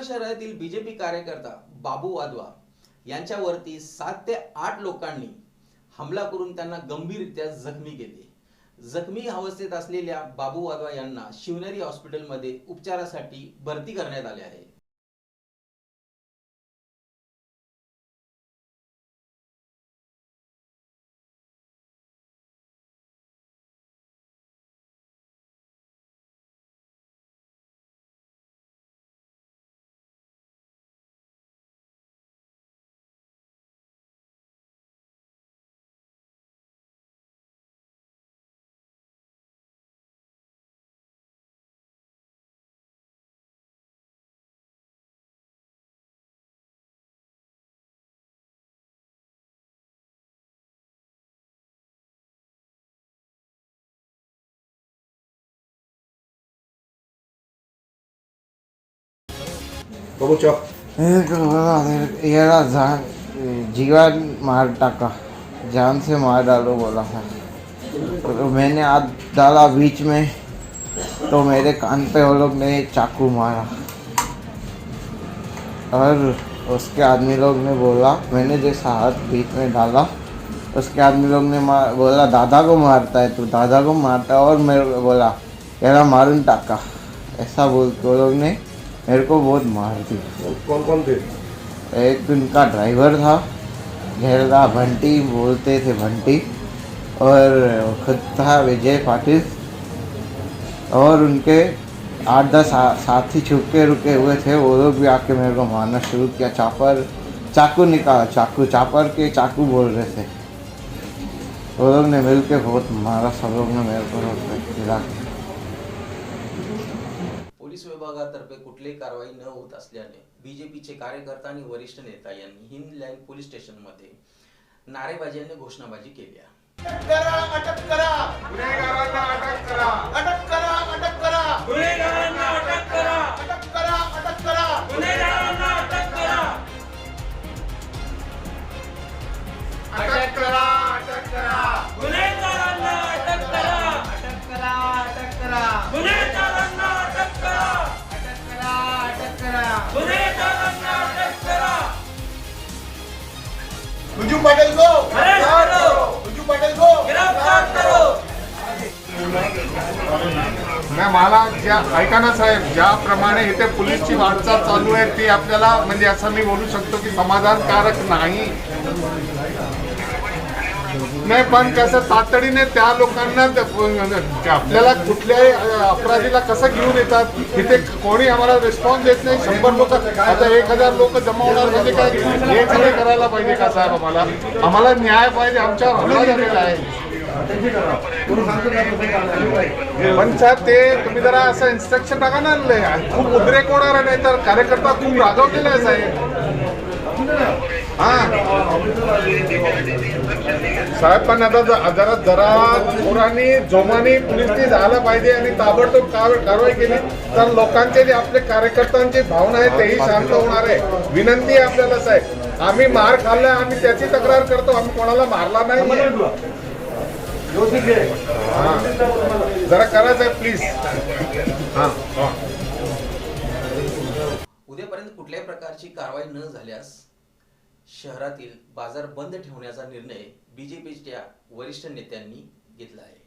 उस्मानाबाद शहरातील बीजेपी कार्यकर्ता बाबू वाधवा यांच्यावरती सात ते आठ लोकांनी हमला करून त्यांना गंभीररित्या जखमी केले. जखमी अवस्थेत असलेल्या बाबू वाधवा यांना शिवनेरी हॉस्पिटलमध्ये उपचारासाठी भरती करण्यात आले आहे. जीवन मार टाका जान से मार डालो बोला था तो मैंने हाथ डाला बीच में तो मेरे कान पे वो लोग ने चाकू मारा और उसके आदमी लोग ने बोला मैंने जैसा हाथ बीच में डाला उसके आदमी लोग ने मार बोला दादा को मारता है। तू दादा को मारता है और को बोला यारा मारून टाका ऐसा बोल के वो लोग ने मेरे को बहुत मार दिया कौन कौन थे? एक उनका ड्राइवर था घेरदा भंटी बोलते थे भंटी और खुद था विजय पाटिल और उनके आठ दस सा- साथी छुपके रुके हुए थे वो लोग भी आके मेरे को मारना शुरू किया। चापर चाकू निकाला चाकू चापर के चाकू बोल रहे थे। वो लोग ने मिल के बहुत मारा सब लोग ने मेरे को रोक गिरा के पोलीस विभागातर्फे कुठलीही कारवाई न होत असल्याने बीजेपीचे कार्यकर्ता आणि वरिष्ठ नेता यांनी हिंद लाईन पोलीस स्टेशनमध्ये नारेबाजी आणि घोषणाबाजी केली अटक करा अटक करा. अटक करा. अटक करा पाटील को गिरफ्तार करो. तुझू पाटील को गिरफ्तार करो. नाही मला ज्या ऐका ना साहेब ज्याप्रमाणे इथे पोलीसची वाटचाल चालू आहे ती आपल्याला म्हणजे असं मी बोलू शकतो की समाधानकारक नाही. नाही पण कसं तातडीने त्या लोकांना आपल्याला कुठल्याही अपराधीला कसं घेऊन येतात? तिथे कोणी आम्हाला रिस्पॉन्स देत नाही. शंभर लोक आता एक हजार लोक जमा होणार म्हणजे काय? हे सगळे करायला पाहिजे का साहेब आम्हाला? आम्हाला न्याय पाहिजे आमच्यावर हल्ला झालेला आहे. पण साहेब ते तुम्ही जरा असं इन्स्ट्रक्शन टाका ना खूप उद्रेक होणार नाही तर कार्यकर्ता खूप रागवलेला आहे साहेब. हा साहेब पण आता जरा जरा जोराने जोमाने पोलिसनी झालं पाहिजे आणि ताबडतोब कारवाई केली. तर लोकांचे जे आपले कार्यकर्त्यांची भावना आहे तेही शांत होणार आहे. विनंती आहे आपल्याला साहेब. आम्ही मार खाल्ला आम्ही त्याची तक्रार करतो आम्ही कोणाला मारला नाही जरा करा साहेब प्लीज हा हा. उद्यापर्यंत कुठल्याही प्रकारची कारवाई न झाल्यास शहरातील बाजार बंद ठेवण्याचा निर्णय बीजेपीच्या वरिष्ठ नेत्यांनी घेतला आहे.